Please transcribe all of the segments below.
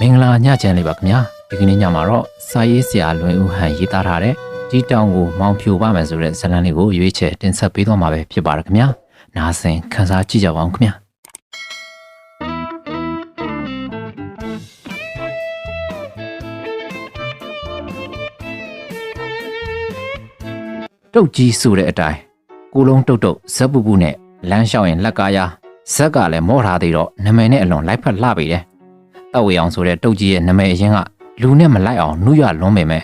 မင်္ဂလာညချမ်းလေးပါခင်ဗျာဒီကနေ့ညမှာတော့စာရေးဆရာလွင်ဦးဟန်ရေးသားထားတဲ့ဒီတောင်ကိုမောင်ဖြူပါမယ်ဆိုတဲ့ဇာတ်လမ်းလေးကိုရွေးချယ်တင်ဆက်ပေးသွားမှာပဲဖြစ်ပါတယ်ခင်ဗျာနားဆင်ခန်းစားကြည့်ကြပါဦးခင်ဗျာတုတ်ကြီးဆိုတဲ့အတိုင်းကိုလုံးတုတ်တုတ်ဇက်ပူပူနဲ့လမ်းလျှောက်ရင်လက်ကားရဇက်ကလည်းမော့ထားသေးတော့နမည်နဲ့အလွန်လိုက်ဖက်လှပေတယ် တောက်ဝေအောင်ဆိုတဲ့တုတ်ကြီးရဲ့နမည်အရင်ကလူနဲ့မလိုက်အောင်နှုရလွန်းပေမဲ့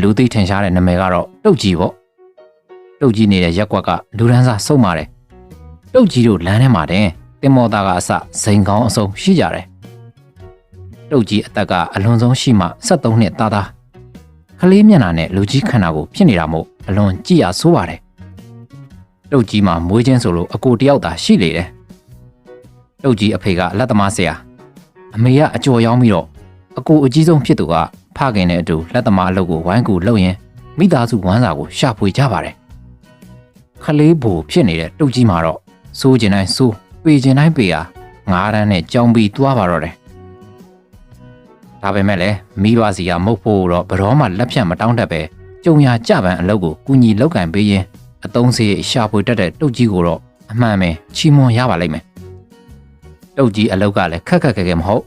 လူသိထင်ရှားတဲ့နမည်ကတော့တုတ်ကြီးပေါ့တုတ်ကြီးနေတဲ့ရက်ကွက်ကလူရန်စာစုံပါတယ်တုတ်ကြီးတို့လမ်းထဲမှာတင်တင်မောသားကအစဇိမ်ကောင်းအစုံရှိကြတယ်တုတ်ကြီးအသက်ကအလွန်ဆုံးရှိမှ73နှစ်သားသားကလေးမျက်နှာနဲ့လူကြီးခန္ဓာကိုဖြစ်နေတာမို့အလွန်ကြည်ရဆိုးပါတယ်တုတ်ကြီးမှာမွေးချင်းဆိုလို့အကိုတယောက်သာရှိလေတယ်တုတ်ကြီးအဖေကအလက်သမားဆရာ အမေကအကြော်ရောင်းပြီးတော့အကိုအကြီးဆုံးဖြစ်သူကဖခင်နဲ့အတူလက်သမားအလုပ်ကိုဝိုင်းကူလုပ်ရင်မိသားစုဝမ်းစာကိုရှာဖွေကြပါတယ်ခလေးဘူဖြစ်နေတဲ့တုတ်ကြီးမှာတော့စိုးကျင်တိုင်းစိုးပေကျင်တိုင်းပေဟာငါးရမ်းနဲ့ကြောင်ပြီးသွားပါတော့တယ်ဒါပေမဲ့လည်းမိဘစီကမုတ်ဖို့တော့ဘရောမှလက်ဖြတ်မတောင်းတတ်ပဲကြုံရကြပန်အလုပ်ကိုကူညီလောက်ကင်ပေးရင်အတုံးစီရှာဖွေတတ်တဲ့တုတ်ကြီးကိုတော့အမှန်ပဲချီးမွမ်းရပါလိမ့်မယ် တုတ်ကြီးအလောက်ကလည်းခက်ခက်ခဲခဲမဟုတ်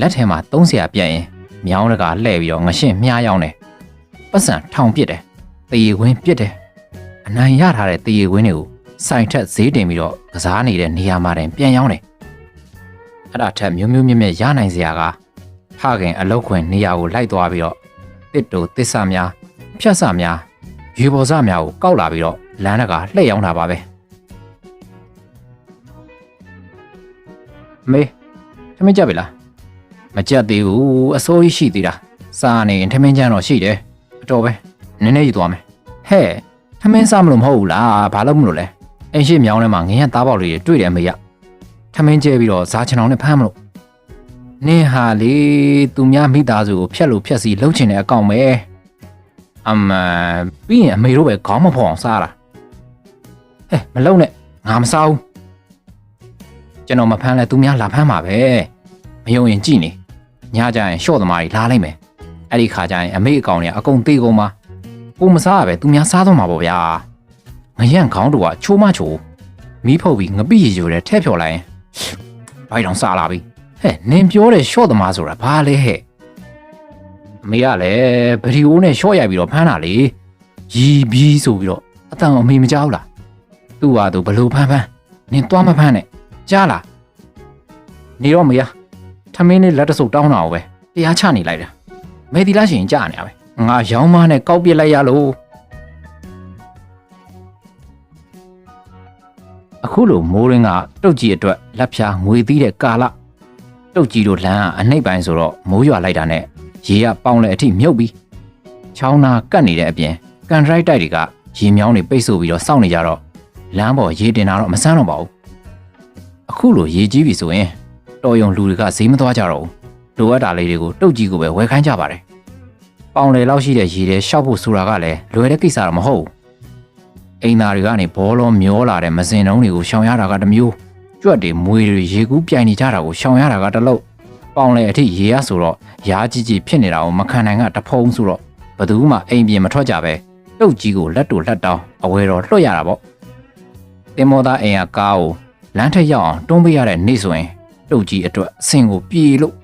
လက်ထဲမှာသုံးဆရာပြက်ရင်မြောင်းတကာလှဲ့ပြီးတော့ငရှင်းမြားရောက်တယ်ပတ်စံထောင်ပစ်တယ်တရေခွင်းပစ်တယ်အနိုင်ရထားတဲ့တရေခွင်းတွေကိုစိုင်ထက်ဈေးတင်ပြီးတော့ကစားနေတဲ့နေရာမှာတင်ပြန်ရောက်တယ်အဲ့ဒါထက်မျိုးမျိုးမြင့်မြတ်ရနိုင်စရာကဖခင်အလောက်ခွင်နေရာကိုလိုက်သွားပြီးတော့တစ်တူတစ္ဆာများဖြတ်ဆာများရေပေါ်စများကိုကောက်လာပြီးတော့လမ်းတကာလှည့်ရောက်တာပါပဲ မေထမင်းကြပြီလားမကြက်သေးဘူးအစိုးရရှိသေးတာစားနေရင်ထမင်းကြမ်းတော့ရှိတယ်အတော်ပဲနည်းနည်းယူသွားမယ်ဟဲ့ထမင်းစားမလို့မဟုတ်ဘူးလားဘာလို့မလို့လဲအိမ်ရှိမြောင်းထဲမှာငရင်သားပေါက်လေးတွေတွေ့တယ်မေရထမင်းကျဲပြီးတော့ဇာချင်အောင်နဲ့ဖမ်းမလို့နင်းဟာလေသူများမိသားစုကိုဖျက်လို့ဖျက်စီလှုပ်ချင်တဲ့အကောင်ပဲအမပြီးရင်အမေတို့ပဲခေါင်းမဖော်အောင်စားတာဟဲ့မလုံနဲ့ငါမစားဘူး ကျွန်တော်မဖမ်းလဲသူများလာဖမ်းမှာပဲမယုံရင်ကြည့်နေညကြရင်ရှော့သမားကြီးလာလိုက်မယ်အဲ့ဒီခါကျရင်အမေအကောင်တွေအကုန်သေးကုန်ပါကိုမစားရပဲသူများစားတော့မှာပေါ့ဗျာငရန့်ခေါင်းတူကချိုးမချိုးမီးဖုတ်ပြီးငပိရီရိုတဲ့ထဲ့ဖြော်လိုက်ရင်ဘိုက်တောင်စားလာပြီဟဲ့နင်ပြောတဲ့ရှော့သမားဆိုတာဘာလဲဟဲ့အမေကလည်းဗီဒီယိုနဲ့ရှော့ရိုက်ပြီးတော့ဖမ်းတာလေရီဘီးဆိုပြီးတော့အတန်အမေမကြောက်လားသူ့ဟာသူဘလို့ဖမ်းဖမ်းနင်သွားမဖမ်းနဲ့ ကြားလားနေတော့မရထမင်းလေးလက်တဆုပ်တောင်းတာကိုပဲတရားချနေလိုက်တာမေဒီလားရှင်ကြားနေရပဲငါရောင်းမနဲ့ကောက်ပစ်လိုက်ရလို့အခုလိုမိုးရင်းကတုတ်ကြီးအတွက်လက်ဖြာငွေသီးတဲ့ကာလတုတ်ကြီးတို့လမ်းကအနှိပ်ပိုင်းဆိုတော့မိုးရွာလိုက်တာနဲ့ရေကပေါင်လဲအထိမြုပ်ပြီးချောင်းနာကတ်နေတဲ့အပြင်ကန်ထရိုက်တိုက်တွေကရေမြောင်းတွေပိတ်ဆို့ပြီးတော့စောင့်နေကြတော့လမ်းပေါ်ရေတင်တာတော့မဆန်းတော့ပါဘူး အခုလိုရေကြီးပြီဆိုရင်တော်ယုံလူတွေကဈေးမသွားကြတော့ဘူးလိုအပ်တာလေးတွေကိုတုတ်ကြီးကိုပဲဝယ်ခိုင်းကြပါတယ်ပေါင်လေလောက်ရှိတဲ့ရေထဲရှောက်ဖို့ဆိုတာကလည်းလွယ်တဲ့ကိစ္စတော့မဟုတ်ဘူးအိမ်သားတွေကနေဘောလုံးမျောလာတဲ့မစင်တုံးတွေကိုရှောင်ရတာကတစ်မျိုးကြွက်တွေမွေတွေရေကူးပြိုင်နေကြတာကိုရှောင်ရတာကတစ်လုံးပေါင်လေအထိရေရဆိုတော့ရားကြီးကြီးဖြစ်နေတာကိုမခံနိုင်ကတဖုံးဆိုတော့ဘသူမှအိမ်ပြင်မထွက်ကြပဲတုတ်ကြီးကိုလက်တူလက်တောင်းအဝဲတော်လွှတ်ရတာပေါ့တင်မောသားအိမ်ကကားကို လမ်းထက်ရောက်အောင်တွန်းပေးရတဲ့နေ့ဆိုရင်တုတ်ကြီးအတွက်အဆင်ကိုပြေလို့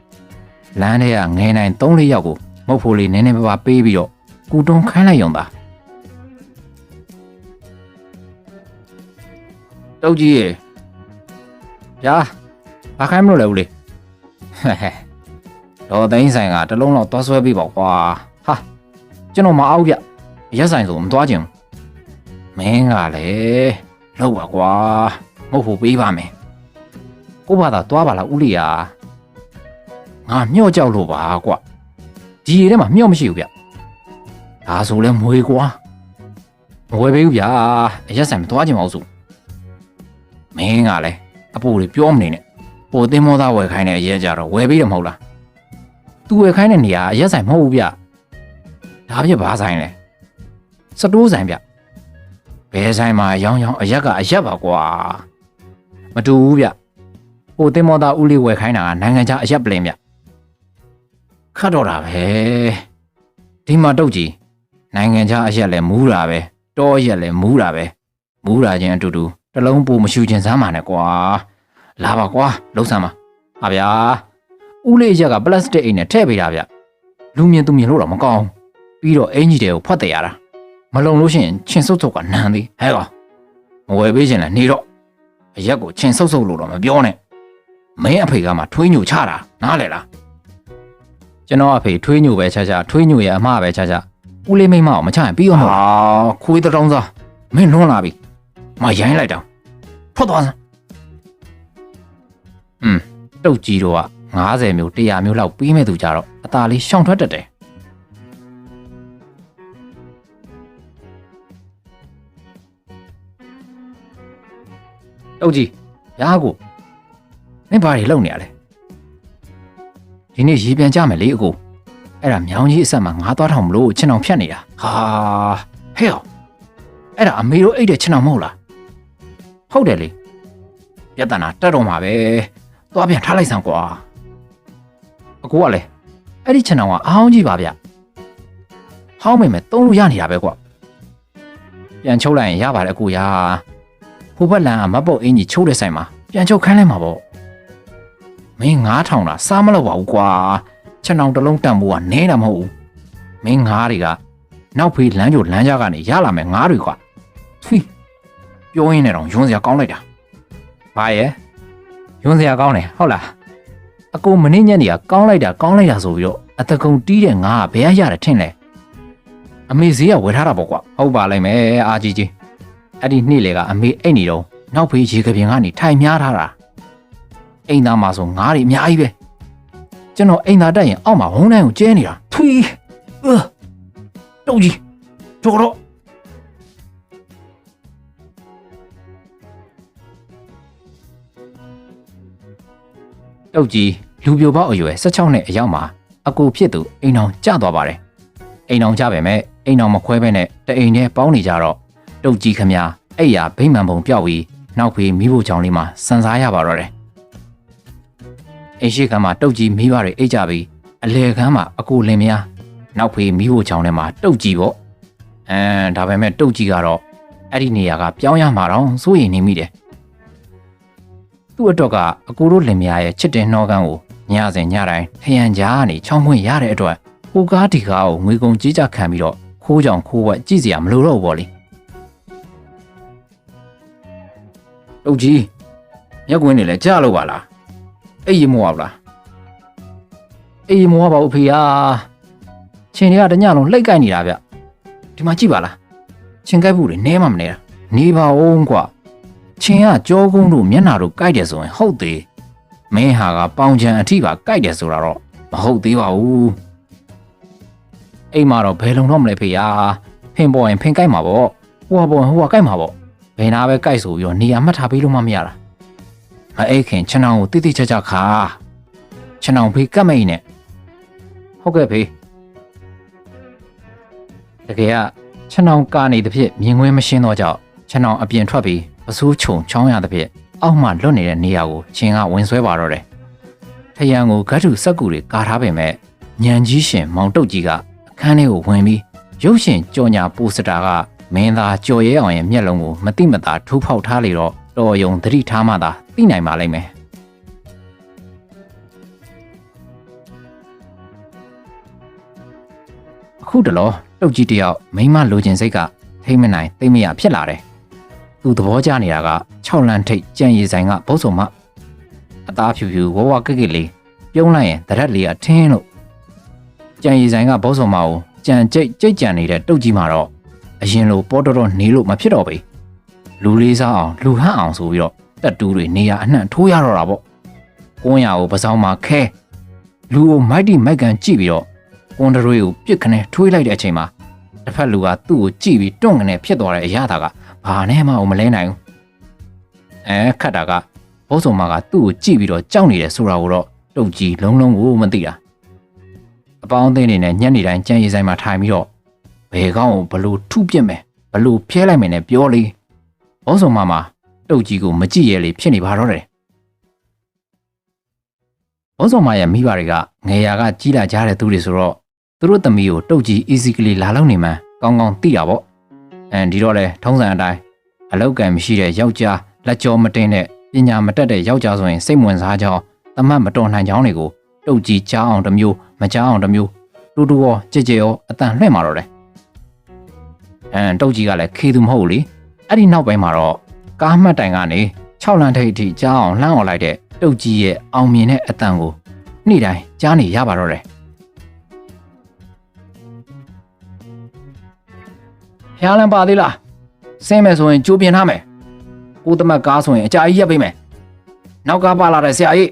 လမ်းထဲကငယ်နိုင်၃လေးယောက်ကိုမုတ်ဖိုးလေးနည်းနည်းပါးပါးပေးပြီးတော့ကူတွန်းခိုင်းလိုက်ရုံသာတုတ်ကြီးရေဗျာဘာခိုင်းမလို့လဲဦးလေးဟဲ့ဟဲ့တော့သိန်းဆိုင်ကတလုံးတော့သွားဆွဲပေးပါကွာဟာကျွန်တော်မအောင်ဗျရက်ဆိုင်ဆိုမသွားချင်ဘူးမင်းကလည်းလောက်ပါကွာ မဟုတ်ဘူးပေးပါမယ်ကိုဘာသာသွားပါလားဦးလေးယာငါမျော့ကြောက်လို့ပါကွဒီရေထဲမှာမျော့မရှိဘူးဗျဒါဆိုလဲမွေကွာမဝယ်ပေးဘူးဗျာအရက်ဆိုင်မသွားချင်ပါဘူးဆိုမင်းကလည်းအပူတွေပြောမနေနဲ့ဟိုသင်းမောသားဝယ်ခိုင်းတဲ့အရက်ကြတော့ဝယ်ပေးတယ်မဟုတ်လားသူဝယ်ခိုင်းတဲ့နေရာအရက်ဆိုင်မဟုတ်ဘူးဗျဒါပြဘာဆိုင်လဲစတိုးဆိုင်ဗျဘယ်ဆိုင်မှာရောင်းရောင်းအရက်ကအရက်ပါကွာ မတူဘူးဗျဟိုတင်မောသားဦးလေးဝယ်ခိုင်းတာကနိုင်ငံခြားအရက်ပလင်ဗျခတ်တော့တာပဲဒီမှာတုတ်ကြီးနိုင်ငံခြားအရက်လည်းမူးတာပဲတောအရက်လည်းမူးတာပဲမူးတာချင်းအတူတူတစ်လုံးပိုမရှူချင်စမ်းပါနဲ့ကွာလာပါကွာလှုပ်ဆမ်းပါဟာဗျာဦးလေးရက်ကပလတ်စတစ်အိမ်နဲ့ထည့်ပေးတာဗျလူမြင်သူမြင်လို့တော့မကောင်းဘူးပြီးတော့အင်ကြီးတွေကိုဖွက်တယ်ရတာမလုံလို့ရှိရင်ချင်းစုပ်စုပ်ကနန်းသေးဟဲ့ကောင်မဝယ်ပေးခြင်းလည်းနေတော့ အရက်ကိုချင်းစုပ်စုပ်လို့တော့မပြောနဲ့မင်းအဖေကမှထွေးညိုချတာနားလေလားကျွန်တော်အဖေထွေးညိုပဲချာချာထွေးညိုရဲ့အမပဲချာချာဦးလေးမိမအောင်မချရင်ပြီးအောင်မလားခွေးတောင်းစားမင်းလွန်လာပြီမရိုင်းလိုက်တော့ဖွက်သွားစမ်းอืมတုတ်ကြီးတော့က90မျိုး100မျိုးလောက်ပြီးမဲ့သူကြတော့အตาလေးရှောင်ထွက်တတ်တယ် တုတ်ကြီးရာကိုမင်းဘာတွေလုပ်နေရလဲဒီနေ့ရေပြန်ကြမယ်လေအကိုအဲ့ဒါမြောင်းကြီးအဆက်မှာငါးသွားထောင်မလို့ချင်းအောင်ဖြတ်နေတာဟာဟဲ့အောင်အဲ့ဒါအမေတို့အိတ်တဲ့ချင်းအောင်မဟုတ်လားဟုတ်တယ်လေပြဿနာတက်တော့မှာပဲသွားပြန်ထားလိုက်စမ်းကွာအကိုကလည်းအဲ့ဒီချင်းအောင်ကအားအောင်ကြီးပါဗျဟောင်းမိမယ်သုံးလို့ရနေတာပဲကွာပြန်ချုပ်လိုက်ရင်ရပါတယ်အကိုရာ ဟိုဘက်လန်ကမတ်ပုတ်အင်ကြီးချိုးတဲ့ဆိုင်မှာပြန်ချုပ်ခန်းလဲမှာပေါ့မင်း9000တာစားမလို့ပါဘူးကွာချက်နောင်တစ်လုံးတန်ဖို့ကနဲတာမဟုတ်ဘူးမင်းငါးတွေကနောက်ဖေးလမ်းကြိုလမ်းကြားကနေရလာမယ်ငါးတွေကွာထွီပြောရင်းနဲ့တော့ယွန်းစရာကောင်းလိုက်တာဘာရဲ့ယွန်းစရာကောင်းတယ်ဟုတ်လားအကိုမင်းညက်နေကကောင်းလိုက်တာကောင်းလိုက်တာဆိုပြီးတော့အတကုံတီးတဲ့ငါးကဘယ်ရရတယ်ထင်လဲအမေဈေးကဝယ်ထားတာပေါ့ကွာဟုတ်ပါလိမ့်မယ်အာကြီးကြီး အဲ့ဒီနေ့လေကအမေအိတ်နေတော့နောက်ဖေးရေကပြင်းကနေထိုင်များထားတာအိမ်သားမှာဆိုငါးတွေအများကြီးပဲကျွန်တော်အိမ်သာတက်ရင်အောက်မှာဝုန်းတိုင်းကိုကျဲနေတာထွီအတုတ်ကြီးတော်တော့တုတ်ကြီးလူပြိုပေါက်အရွယ်16နှစ်အရောက်မှာအကူဖြစ်သူအိမ်အောင်ကျသွားပါတယ်အိမ်အောင်ကျပဲမဲ့အိမ်အောင်မခွဲဘဲနဲ့တအိမ်နဲ့ပေါင်းနေကြတော့ တုတ်ကြီးခမအဲ့ရဗိမ္မာန်ပုံပြောက်ပြီးနောက်ဖေးမိဖို့ချောင်းလေးမှာစံစားရပါတော့တယ်အိမ်ရှိခန်းမှာတုတ်ကြီးမိဘတွေအိတ်ကြပြီးအလေခန်းမှာအကိုလင်မယားနောက်ဖေးမိဖို့ချောင်းထဲမှာတုတ်ကြီးပေါ့အမ်ဒါပေမဲ့တုတ်ကြီးကတော့အဲ့ဒီနေရာကပြောင်းရမှာတော့စိုးရိမ်နေမိတယ်သူ့အတွက်ကအကိုတို့လင်မယားရဲ့ချစ်တဲ့နှောကန်းကိုညစဉ်ညတိုင်းထရန်ကြားကနေချောင်းခွင့်ရတဲ့အတွက်ဟိုကားဒီကားကိုငွေကုန်ကြီးကြခံပြီးတော့ခိုးကြောင်ခိုးဝက်ကြည့်စရာမလိုတော့ဘူးပေါ့လေ တုတ်ကြီးမျက်ကွင်းနေလဲကြားလို့ပါလားအဲ့ရမောပါလားအေးမောပါဦးဖေဟာချင်းတွေကတညလုံးလှိတ်ကိုက်နေတာဗျဒီမှာကြည့်ပါလားချင်းကိုက်ဖို့တွေနဲမှမနေတာနေပါဦးကွာချင်းကကြောကုန်းတို့မျက်နှာတို့ကိုက်တယ်ဆိုရင်ဟုတ်သေးမင်းဟာကပေါင်ချံအထိပါကိုက်တယ်ဆိုတာတော့မဟုတ်သေးပါဘူးအိမ်မှာတော့ဘယ်လုံတော့မလဲဖေဟာဖင်ပေါ်ရင်ဖင်ကိုက်မှာပေါ့ဟိုဟာပေါ်ရင်ဟိုဟာကိုက်မှာပေါ့ ဘယ်နာပဲကိုက်ဆိုပြီးတော့နေရာမှတ်ထားပေးလို့မှမရတာမအိတ်ခင်ခြံအောင်ကိုတိတိကျကျခါခြံအောင်ဖေးကတ်မိတ်နဲ့ဟုတ်ကဲ့ဖေးတကယ်ကခြံအောင်ကာနေသဖြင့်မြင်ကွင်းမရှင်းတော့ကြောက်ခြံအောင်အပြင်ထွက်ပြီးပစိုးချုံချောင်းရသဖြင့်အောက်မှလွတ်နေတဲ့နေရာကိုချင်းကဝင်ဆွဲပါတော့တယ်ထရန်ကိုဂတ်ထုစက်ကူတွေကာထားပေမဲ့ညံကြီးရှင်မောင်တုတ်ကြီးကအခန်းထဲကိုဝင်ပြီးရုပ်ရှင်ကြော်ညာပိုစတာက မင်းသားကြော်ရဲအောင်ရဲ့မျက်လုံးကိုမတိမတာထိုးဖောက်ထားလေတော့တော်ယုံသတိထားမှသာသိနိုင်ပါလိမ့်မယ်အခုတလောတုတ်ကြီးတယောက်မိန်းမလိုချင်စိတ်ကထိမ့်မနိုင်သိမ့်မရဖြစ်လာတယ်သူသဘောကျနေတာက6လမ်းထိပ်ကြံရည်ဆိုင်ကဘုတ်ဆုံမအသားဖြူဖြူဝဝကက်ကက်လေးပြုံးလိုက်ရင်တရက်လေးအထင်းလို့ကြံရည်ဆိုင်ကဘုတ်ဆုံမကိုကြံကြိတ်ကြိတ်ကြံနေတဲ့တုတ်ကြီးမှာတော့ အရင်လိုပေါ်တော်တော်နေလို့မဖြစ်တော့ဘူးလူလေးစားအောင်လူဟန့်အောင်ဆိုပြီးတော့တက်တူးတွေနေရအနှံ့ထိုးရတော့တာပေါ့ကွန်းရကိုပစောင်းမှာခဲလူကိုမိုက်တီမိုက်ကန်ကြည့်ပြီးတော့ကွန်ဒရွေကိုပြစ်ခနဲ့ထွေးလိုက်တဲ့အချိန်မှာတစ်ဖက်လူကသူ့ကိုကြည့်ပြီးတွန့်ကနေဖြစ်သွားတဲ့အရာတာကဘာနဲ့မှမလဲနိုင်ဘူးအဲခတ်တာကဘုတ်ဆုံမကသူ့ကိုကြည့်ပြီးတော့ကြောက်နေတယ်ဆိုတာကိုတော့တုတ်ကြီးလုံးလုံးကိုမသိတာအပေါင်းအသင်းတွေနဲ့ညက်နေတိုင်းကြံရည်ဆိုင်မှာထိုင်ပြီးတော့ ဘယ်ကောင်းကိုဘလို့ထုပြစ်မယ်ဘလို့ဖျဲလိုက်မယ်နဲ့ပြောလေဘောဆောင်မမတုတ်ကြီးကိုမကြည့်ရဲလေဖြစ်နေပါတော့တယ်ဘောစောမရဲ့မိဘတွေကငယ်ရာကကြီးလာကြတဲ့သူတွေဆိုတော့သူတို့သမီးကိုတုတ်ကြီး easily လာလောက်နေမှန်းကောင်းကောင်းသိတာပေါ့အဲဒီတော့လေထုံးစံအတိုင်းအလောက်ကံမရှိတဲ့ယောက်ျားလက်ကြောမတင်တဲ့ပညာမတက်တဲ့ယောက်ျားဆိုရင်စိတ်ဝင်စားကြောင်းတမတ်မတော်နိုင်ကြောင်းတွေကိုတုတ်ကြီးကြားအောင်တစ်မျိုးမကြားအောင်တစ်မျိုးတူတူရောကြည်ကြည်ရောအတန်လွှဲ့มาတော့တယ် အဲတုတ်ကြီးကလည်းခေသူမဟုတ်ဘူးလေအဲ့ဒီနောက်ပိုင်းမှာတော့ကားမှတ်တိုင်ကနေ6လမ်းထိပ်အထိကြားအောင်လှမ်းអော်လိုက်တဲ့တုတ်ကြီးရဲ့အောင်မြင်တဲ့အတန်ကိုနေ့တိုင်းကြားနေရပါတော့တယ်ဖျားလန်းပါသေးလားဆင်းမယ်ဆိုရင်ကြိုးပြင်ထားမယ်ကိုသမတ်ကားဆိုရင်အကြာကြီးရက်ပေးမယ်နောက်ကားပါလာတဲ့ဆရာကြီး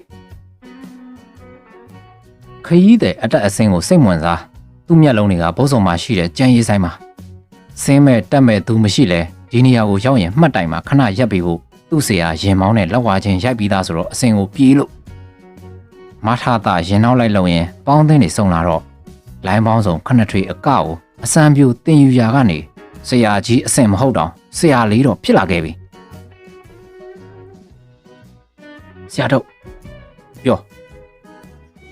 ခရီးတဲ့အတက်အဆင်းကိုစိတ်ဝင်စားသူ့မျက်လုံးတွေကဘုတ်စုံမှာရှိတဲ့ကြံရည်ဆိုင်မှာ ဆင်းမဲ့တက်မဲ့သူမရှိလဲဒီနေရာကိုရောက်ရင်မှတ်တိုင်မှာခဏရက်ပေးဖို့သူ့ဆရာရင်မောင်းနဲ့လက်ဝါချင်းရိုက်ပြီးသားဆိုတော့အစင်ကိုပြေးလို့မထတာရင်နောက်လိုက်လို့ရင်ပေါင်းသင်းနေစုံလာတော့လိုင်းပေါင်းစုံခဏထွေအကကိုအစံပြူတင်ယူရာကနေဆရာကြီးအစင်မဟုတ်တော့ဆရာလေးတော့ဖြစ်လာခဲ့ပြီဆရာတို့ပြော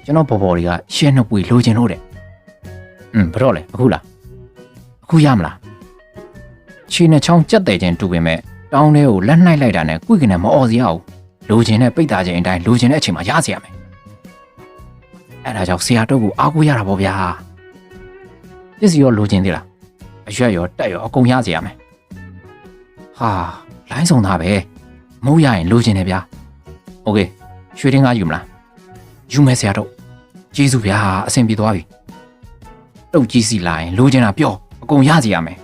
ကျွန်တော်ဘော်ဘော်တွေကရှင်းနှစ်ပွေလိုချင်လို့တဲ့อืมဘယ်တော့လဲအခုလားအခုရမလား ခြေနဲ့ချောင်းကြက်တဲ့ချင်းတူပေမဲ့တောင်းထဲကိုလက်နှိုက်လိုက်တာနဲ့ကုကနေမအော်စရာဘူးလိုချင်တဲ့ပိတ်တာချင်းအတိုင်းလိုချင်တဲ့အချိန်မှာရစီရမယ်အဲ့ဒါကြောင့်ဆရာတို့ကိုအားကိုးရတာပေါ့ဗျာပစ္စည်းရောလိုချင်သေးလားအရွက်ရောတက်ရောအကုန်ရစီရမယ်ဟာလိုင်းဆောင်တာပဲမဟုတ်ရရင်လိုချင်တယ်ဗျာโอเคရွှေတင်းကားယူမလားယူမယ်ဆရာတို့ကျေးဇူးဗျာအဆင်ပြေသွားပြီတုတ်ကြီးစီလာရင်လိုချင်တာပြောအကုန်ရစီရမယ်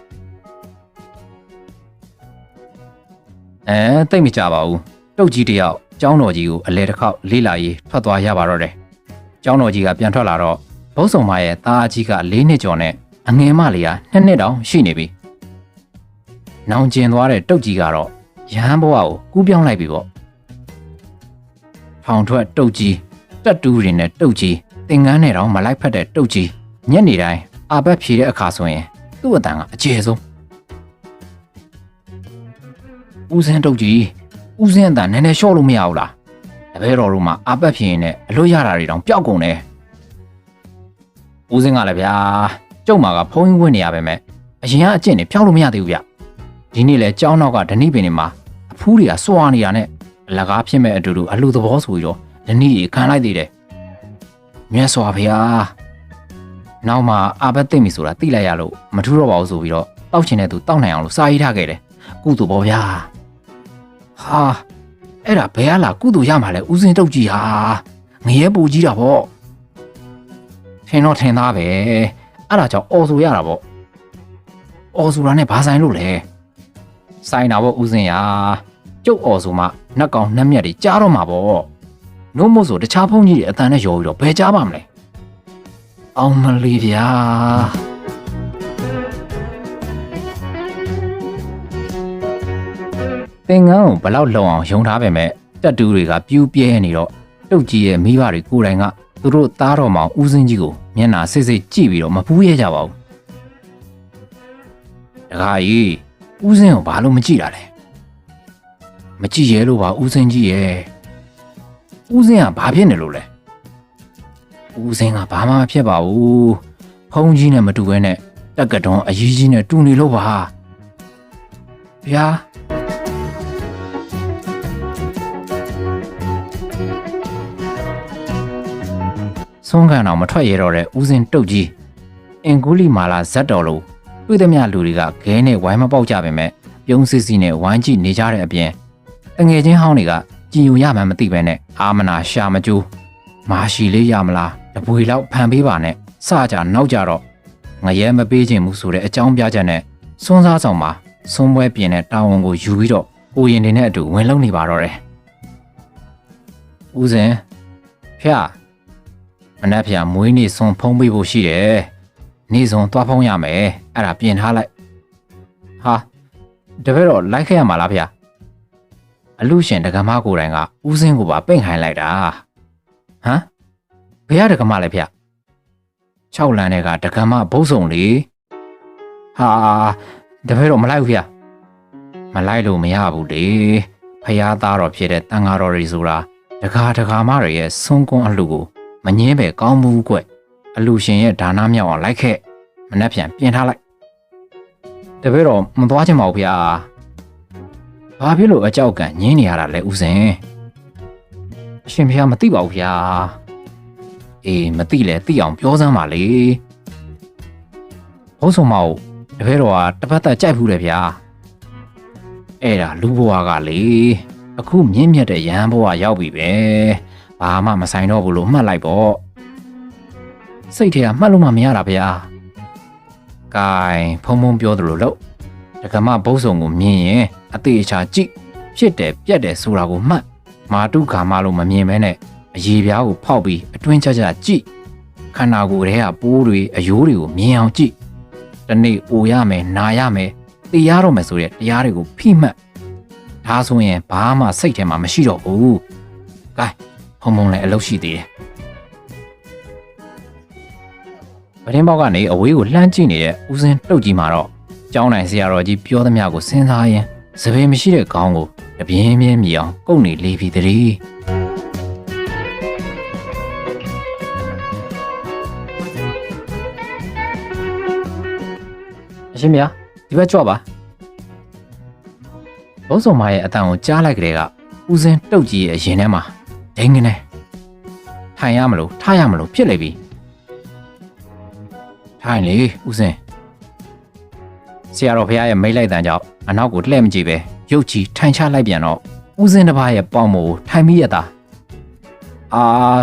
အဲတိတ်မကြပါဘူးတုတ်ကြီးတယောက်ကျောင်းတော်ကြီးကိုအလဲတစ်ခေါက်လေးလာရေးထွက်သွားရပါတော့တယ်ကျောင်းတော်ကြီးကပြန်ထွက်လာတော့ဘုတ်ဆောင်မရဲ့သားအကြီးက၄နှစ်ကျော်နဲ့အငယ်မလေးကနှစ်နှစ်တောင်ရှိနေပြီနောင်ကျင်သွားတဲ့တုတ်ကြီးကတော့ရဟန်းဘဝကိုကူးပြောင်းလိုက်ပြီပေါ့ဖောင်ထွက်တုတ်ကြီးတက်တူးတွေနဲ့တုတ်ကြီးသင်္ကန်းနဲ့တောင်မလိုက်ဖက်တဲ့တုတ်ကြီးညနေတိုင်းအာဘက်ဖြေတဲ့အခါဆိုရင်သူ့အတန်ကအကျယ်ဆုံး ဦးစင်းတုတ်ကြီးဦးစင်းအတန်နည်းနည်းလျှော့လို့မရဘူးလားတပည့်တော်တို့မှာအာဘက်ဖြေရင်လည်းအလို့ရတာတွေတောင်ပျောက်ကုန်တယ်ဦးစင်းကလည်းဗျာကျုံမာကဖုံးရင်းဝင်နေရပါမယ်အရင်ကအကျင့်နေဖျောက်လို့မရသေးဘူးဗျဒီနေ့လဲကျောင်းနောက်ကဓနိပင်တွေမှာအဖူးတွေကစွာနေတာနဲ့အလကားဖြစ်မဲ့အတူတူအလှသဘောဆိုပြီးတော့ဓနိတွေခံလိုက်သေးတယ်မြတ်စွာဘုရားနောက်မှအာဘတ်သိမ့်ပြီဆိုတာသိလိုက်ရလို့မထူးတော့ပါဘူးဆိုပြီးတော့တောက်ချင်တဲ့သူတောက်နိုင်အောင်လို့စာရေးထားခဲ့တယ်ကုသိုလ်ပေါ့ဗျာ ဟာအဲ့ဒါဘယ်ဟာလာကုသိုလ်ရမှာလဲဦးစင်းတုတ်ကြီးဟာငရဲပူကြီးတာပေါ့ထင်တော့ထင်သားပဲအဲ့ဒါကြောင့်အော်ဆိုရတာပေါ့အော်ဆိုတာနဲ့ဘာဆိုင်လို့လဲဆိုင်တာပေါ့ဦးစင်းရာကျုပ်အော်ဆိုမှနှက်ကောင်နှက်မြက်တွေကြားတော့မှာပေါ့နို့မို့ဆိုတခြားဖုန်းကြီးတွေအတန်နဲ့ရော်ပြီးတော့ဘယ်ကြားပါမလဲအောင်မလေးဗျာ သင်္ကန်းကိုဘလောက်လုံအောင်ယုံထားပေမဲ့တက်တူတွေကပြူးပြဲနေတော့တုတ်ကြီးရဲ့မိဘတွေကိုယ်တိုင်ကသူတို့သားတော်မောင်ဦးစင်းကြီးကိုမျက်နှာစိတ်စိတ်ကြည့်ပြီးတော့မပူးရဲကြပါဘူးတခါကြီးဦးစင်းကိုဘာလို့မကြည့်တာလဲမကြည့်ရဲလို့ပါဦးစင်းကြီးရဲ့ဦးစင်းကဘာဖြစ်နေလို့လဲဦးစင်းကဘာမှမဖြစ်ပါဘူးဖုံးကြီးနဲ့မတူဘဲနဲ့တက်ကတွန်းအကြီးကြီးနဲ့တူနေလို့ပါဗျာ ဆုံးခံအောင်မထွက်ရတော့တဲ့ဦးစင်းတုတ်ကြီးအင်ကူလီမာလာဇက်တော်လို့တွေ့သမျှလူတွေကခဲနဲ့ဝိုင်းမပေါက်ကြပါပဲပြုံးစစ်စီနဲ့ဝိုင်းကြည့်နေကြတဲ့အပြင်တငယ်ချင်းဟောင်းတွေကကြည်ညိုရမှန်းမသိပဲနဲ့အာမနာရှာမကျိုးမာရှီလေးရမလားတပွေလောက်ဖန်ပေးပါနဲ့စကြနောက်ကြတော့ငရဲမပေးခြင်းဘူးဆိုတဲ့အကြောင်းပြချက်နဲ့စွန်းစားဆောင်မှာစွန်းပွဲပြင်တဲ့တာဝန်ကိုယူပြီးတော့ကိုရင်တွေနဲ့အတူဝင်လုံနေပါတော့တယ်ဦးစင်ဖျား မနှက်ဖျားမွေးနေ့စွန်ဖုံးပေးဖို့ရှိတယ်နေ့စွန်သွားဖုံးရမယ်အဲ့ဒါပြင်ထားလိုက်ဟာတပည့်တော့လိုက်ခဲ့ရမှာလားဖျားအလူရှင်ဒကမကိုယ်တိုင်ကဦးစင်းကိုပါပိန့်ခိုင်းလိုက်တာဟမ်ဘယ်ရဒကမလဲဖျ6လမ်းတဲ့ကဒကမဘုတ်ဆောင်လေဟာတပည့်တော့မလိုက်ဘူးဖျမလိုက်လို့မရဘူးလေဖះသားတော်ဖြစ်တဲ့တန်ဃာတော်တွေဆိုတာတကားတကားမတွေရဲ့ဆုံးကွန်းအလှကို မငင်းပဲကောင်းမှုကွအလူရှင်ရဲ့ဒါနမြောက်အောင်လိုက်ခဲ့မနှက်ပြန်ပြင်ထားလိုက်တပည့်တော်မသွားချင်ပါဘူးဗျာဘာဖြစ်လို့အကြောက်ကန်ငင်းနေရတာလဲဦးစင်အရှင်ဖေမသိပါဘူးဗျာအေးမသိလဲသိအောင်ပြောစမ်းပါလေဘုဆုံးမအောင်တပည့်တော်ကတစ်ပတ်သက်ကြိုက်ဘူးလေဗျာအဲ့ဒါလူဘဝကလေအခုမြင့်မြတ်တဲ့ရဟန်းဘဝရောက်ပြီပဲ ဘာမှမဆိုင်တော့ဘူးလို့မှတ်လိုက်ပေါ့စိတ်ထဲကမှတ်လို့မှမရတာဗျာကဲဖုံဖုံပြောသလိုလို့ဒကမဘုဆုံကိုမြင်ရင်အသေးအချာကြည့်ဖြစ်တယ်ပြက်တယ်ဆိုတာကိုမှတ်မာတုခါမလို့မမြင်မဲနဲ့အရေပြားကိုဖောက်ပြီးအတွင်းချချကြည့်ခန္ဓာကိုယ်ထဲကပိုးတွေအယိုးတွေကိုမြင်အောင်ကြည့်တနေ့အိုရမယ်နာရမယ်သိရတော့မယ်ဆိုတဲ့တရားတွေကိုဖိမှတ်ဒါဆိုရင်ဘာမှစိတ်ထဲမှာမရှိတော့ဘူးကဲ ဖုံဖုံလည်းအလုပ်ရှိသေးတယ်ပတင်းပေါက်ကနေအဝေးကိုလှမ်းကြည့်နေတဲ့ဦးစင်းတုတ်ကြီးမှာတော့ကျောင်းနိုင်ဆရာတော်ကြီးပြောသမျှကိုစဉ်းစားရင်စပယ်မရှိတဲ့ခေါင်းကိုတပြင်းပြင်းမြည်အောင်ကုတ်နေလေပြီတည်းအရှင်မြတ်ဒီဘက်ကြွပါဘုံဆောင်မရဲ့အတန်ကိုကြားလိုက်ကြတဲ့ကဦးစင်းတုတ်ကြီးရဲ့အရင်ထဲမှာ ဒိန်းကနေထိုင်ရမလို့ထားရမလို့ဖြစ်လေပြီထိုင်လေဦးစင်းဆရာတော်ဖះရဲ့မိတ်လိုက်တန်ကြောင့်အနောက်ကိုလှည့်မကြည့်ပဲရုတ်ချီထိုင်ချလိုက်ပြန်တော့ဦးစင်းတစ်ပါးရဲ့ပေါင်မို့ထိုင်မိရတာအာ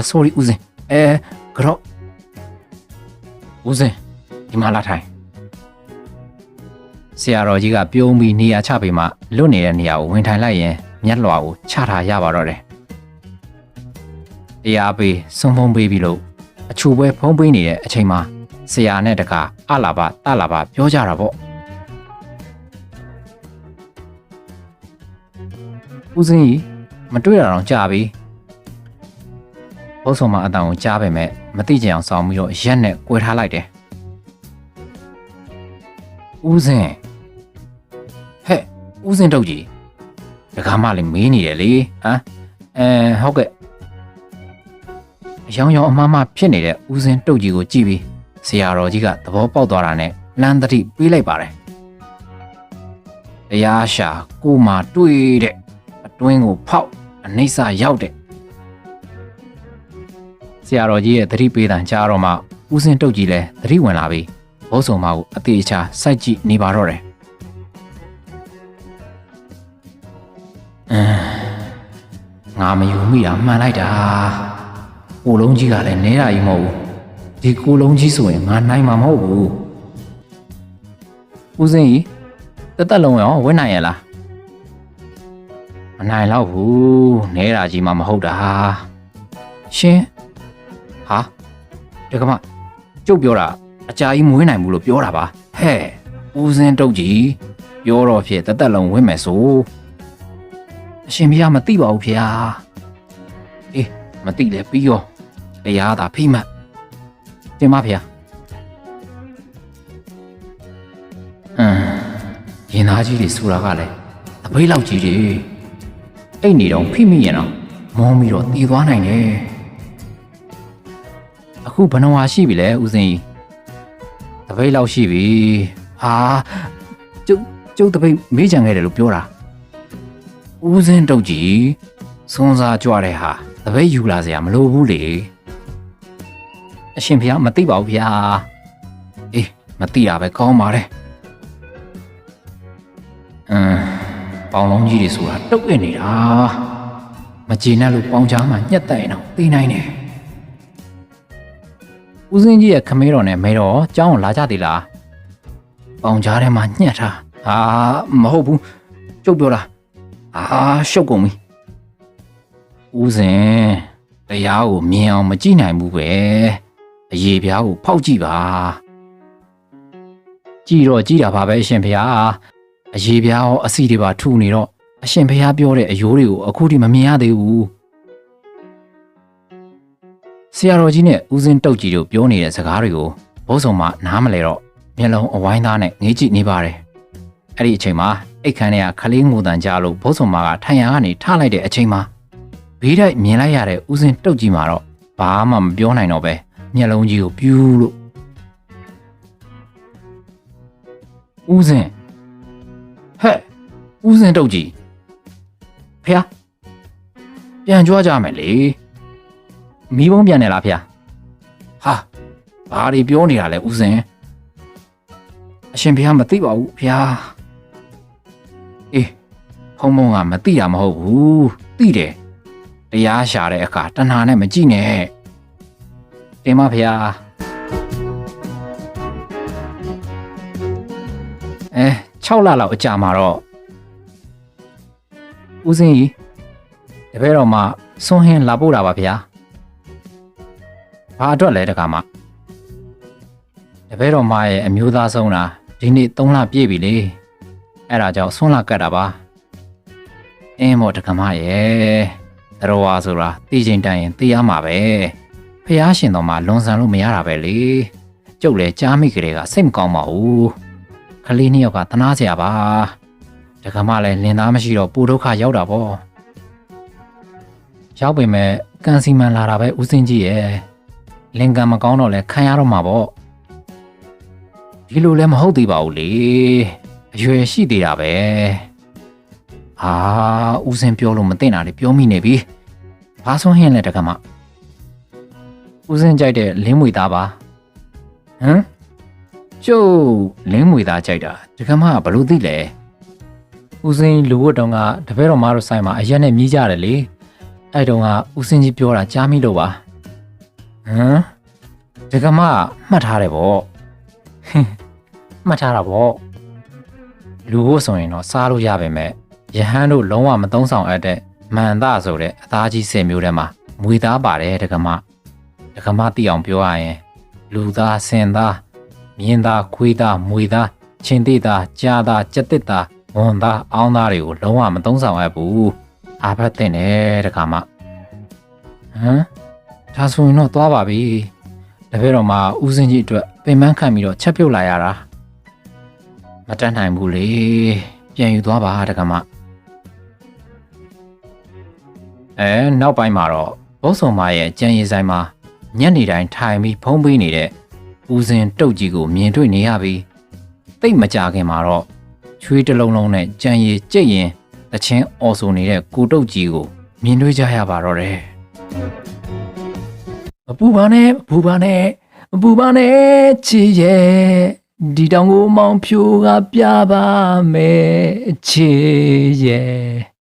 sorry ဦးစင်းအဲကြော့ဦးစင်းဒီမှာလာထိုင်ဆရာတော်ကြီးကပြုံးပြီးနေရာချပေးမှလွတ်နေတဲ့နေရာကိုဝင်ထိုင်လိုက်ရင်မျက်လွှာကိုချထားရပါတော့တယ် တရားပေးစွန်ဖုံးပေးပြီးလို့အချူပွဲဖုံးပေးနေတဲ့အချိန်မှာဆရာနဲ့တကအလာဘတလာဘပြောကြတာပေါ့ဦးစင်းကြီးမတွေ့တာတော့ကြာပြီဘုဆုံမအတန်ကိုကြားပေမဲ့မသိကြအောင်ဆောင်ပြီးတော့ရက်နဲ့꿰ထားလိုက်တယ်ဦးစင်းဟဲ့ဦးစင်းတုတ်ကြီးဒကာမလေးမေးနေတယ်လေဟမ်အဲဟုတ်ကဲ့ အယောင်ယောင်အမမဖြစ်နေတဲ့ဦးစင်းတုတ်ကြီးကိုကြည့်ပြီးဆရာတော်ကြီးကသဘောပေါက်သွားတာနဲ့လမ်းတတိပေးလိုက်ပါတယ်တရားရှာကိုမှတွေ့တဲ့အတွင်းကိုဖောက်အနိစ္စရောက်တဲ့ဆရာတော်ကြီးရဲ့သတိပေးတန်ကြားတော့မှဦးစင်းတုတ်ကြီးလည်းသတိဝင်လာပြီးဘုံဆောင်မကိုအသေးချာစိုက်ကြည့်နေပါတော့တယ်အင်းငါမယူမိတာမှန်လိုက်တာ ကိုလုံးကြီးကလည်းနဲတာကြီးမဟုတ်ဘူးဒီကိုလုံးကြီးဆိုရင်ငါနိုင်မှာမဟုတ်ဘူးဦးစင်းကြီးတက်တက်လုံးရောဝင်နိုင်ရလားမနိုင်တော့ဘူးနဲတာကြီးမှမဟုတ်တာရှင်ဟာတကမကျုပ်ပြောတာအကြာကြီးမွေးနိုင်ဘူးလို့ပြောတာပါဟဲ့ဦးစင်းတုတ်ကြီးပြောတော့ဖြစ်တက်တက်လုံးဝင်မယ်ဆိုအရှင်မရမသိပါဘူးဖေဟာအေးမသိလဲပြီးရော တရားသာဖိမှတ်တင်ပါဖေဟာအင်းရင်သားကြီးတွေဆိုတာကလည်းတပိတ်လောက်ကြီးတွေအိတ်နေတော့ဖိမိရင်တော့မောပြီးတော့တည်သွားနိုင်တယ်အခုဘယ်နှဝါရှိပြီလဲဦးစင်းကြီးတပိတ်လောက်ရှိပြီဟာကျုပ်ကျုပ်တပိတ်မေးကြံခဲ့တယ်လို့ပြောတာဦးစင်းတုတ်ကြီးစွန်းစားကြွတဲ့ဟာတပိတ်ယူလာစရာမလိုဘူးလေ အရှင်ဖျားမသိပါဘူးဗျာအေးမသိတာပဲကောင်းပါတယ်အင်းပေါင်လုံးကြီးတွေဆိုတာတုတ်ရနေတာမကျေနပ်လို့ပေါင်ချားမှညက်တိုက်အောင်သိနိုင်တယ်ဦးစင်းကြီးရဲ့ခမဲတော်နဲ့မဲတော်ကြောင်းလာကြသေးလားပေါင်ချားထဲမှာညှက်ထားဟာမဟုတ်ဘူးကျုပ်ပြောတာအာရှုပ်ကုန်ပြီဦးစင်တရားကိုမြင်အောင်မကြည့်နိုင်ဘူးပဲ အရေးပြားကိုဖောက်ကြည့်ပါကြည့်တော့ကြည့်တာပါပဲအရှင်ဖေဟာအရေးပြားရောအစီတွေပါထူနေတော့အရှင်ဖေဟာပြောတဲ့အယိုးတွေကိုအခုထိမမြင်ရသေးဘူးဆရာတော်ကြီးနဲ့ဦးစင်းတုတ်ကြီးတို့ပြောနေတဲ့စကားတွေကိုဘိုးဆောင်မနားမလဲတော့မျက်လုံးအဝိုင်းသားနဲ့ငေးကြည့်နေပါတယ်အဲ့ဒီအချိန်မှာအိတ်ခမ်းထဲကခလေးငိုတန်ကြလို့ဘိုးဆောင်မကထိုင်ရကနေထလိုက်တဲ့အချိန်မှာဘေးတိုက်မြင်လိုက်ရတဲ့ဦးစင်တုတ်ကြီးမှာတော့ဘာမှမပြောနိုင်တော့ပဲ မျက်လုံးကြီးကိုပြူးလို့ဦးစင်ဟဲ့ဦးစင်တုတ်ကြီးဖះပြန်ကြွားကြမယ်လေမီးဘုံပြန်နေလားဖះဟာဘာတွေပြောနေတာလဲဦးစင်အရှင်ဖះမသိပါဘူးဖះအေးဖုံဖုံကမသိတာမဟုတ်ဘူးသိတယ်တရားရှာတဲ့အခါတဏှာနဲ့မကြည့်နဲ့ တင်မဖះအဲ6လလောက်အကြာမှာတော့ဦးစင်ကြီးတပည့်တော်မှစွန်ဟင်းလာပို့တာပါဗျာဘာအတွက်လဲတခါမှတပည့်တော်မရဲ့အမျိုးသားဆုံးတာဒီနေ့3လပြည့်ပြီလေအဲ့ဒါကြောင့်စွန့်လာကတ်တာပါအင်းမော်တခါမရဲ့သတော်ဝါဆိုတာသိချင်းတိုင်ရင်သိရမှာပဲ ဖះရှင်တော်မှာလွန်ဆန်လို့မရတာပဲလေကျုပ်လည်းကြားမိကြတဲ့ကစိတ်မကောင်းပါဘူးခလေးနှစ်ယောက်ကတနာစရာပါတခါမှလည်းလင်သားမရှိတော့ပူဒုက္ခရောက်တာပေါ့ရောက်ပေမဲ့ကန်စီမန်လာတာပဲဦးစင်းကြီးရဲ့လင်ကန်မကောင်းတော့လဲခံရတော့မှာပေါ့ဒီလိုလည်းမဟုတ်သေးပါဘူးလေအရွယ်ရှိသေးတာပဲဟာဦးစင်းပြောလို့မသိတာလေပြောမိနေပြီဘာဆုံးဟင်းလဲတကမ ဦးစင်းကြိုက်တဲ့လင်းမွေသားပါဟမ်ကျုပ်လင်းမွေသားကြိုက်တာတကမကဘလို့သိလဲဦးစင်းလူဝတ်တုံးကတပည့်တော်မတို့ဆိုင်မှာအရက်နဲ့မြည်ကြတယ်လေအဲ့တုန်းကဦးစင်းကြီးပြောတာကြားမိလို့ပါဟမ်ဒကမမှတ်ထားတယ်ဗောဟင်းမှတ်ထားတာဗောလူဖို့ဆိုရင်တော့စားလို့ရပါမယ်ယဟန်တို့လုံးဝမသုံးဆောင်အပ်တဲ့မန်သားဆိုတဲ့အသားကြီးစင်မျိုးထဲမှာမွေသားပါတယ်ဒကမ ဒကမသိအောင်ပြောရရင်လူသားစင်သားမြင်းသားခွေးသားမွေသားချင်းသေးသားကြားသားကြက်တစ်သားဝန်သားအောင်းသားတွေကိုလုံးဝမသုံးဆောင်အပ်ဘူးအာဖတ်တင်တယ်တခါမှဟမ်ဒါဆိုရင်တော့သွားပါပြီတပည့်တော်မှာဦးစင်းကြီးအတွက်ပင်ပန်းခံပြီးတော့ချက်ပြုတ်လာရတာမတတ်နိုင်ဘူးလေပြန်ယူသွားပါတခါမှအဲနောက်ပိုင်းမှာတော့ဘုတ်ဆုံမရဲ့ကြံရည်ဆိုင်မှာ ညနေတိုင်းထိုင်ပြီးဖုံးပေးနေတဲ့ဦးစင်းတုတ်ကြီးကိုမြင်တွေ့နေရပြီတိတ်မကြခင်မှာတော့ချွေးတစ်လုံးလုံးနဲ့ကြံရည်ကြိတ်ရင်တချင်းအော်ဆိုနေတဲ့ကိုတုတ်ကြီးကိုမြင်တွေ့ကြရပါတော့တယ်မပူပါနဲ့မပူပါနဲ့မပူပါနဲ့ချီရဲ့ဒီတောင်ကိုမောင်ဖြိုးကပြပါမယ်ချီရဲ့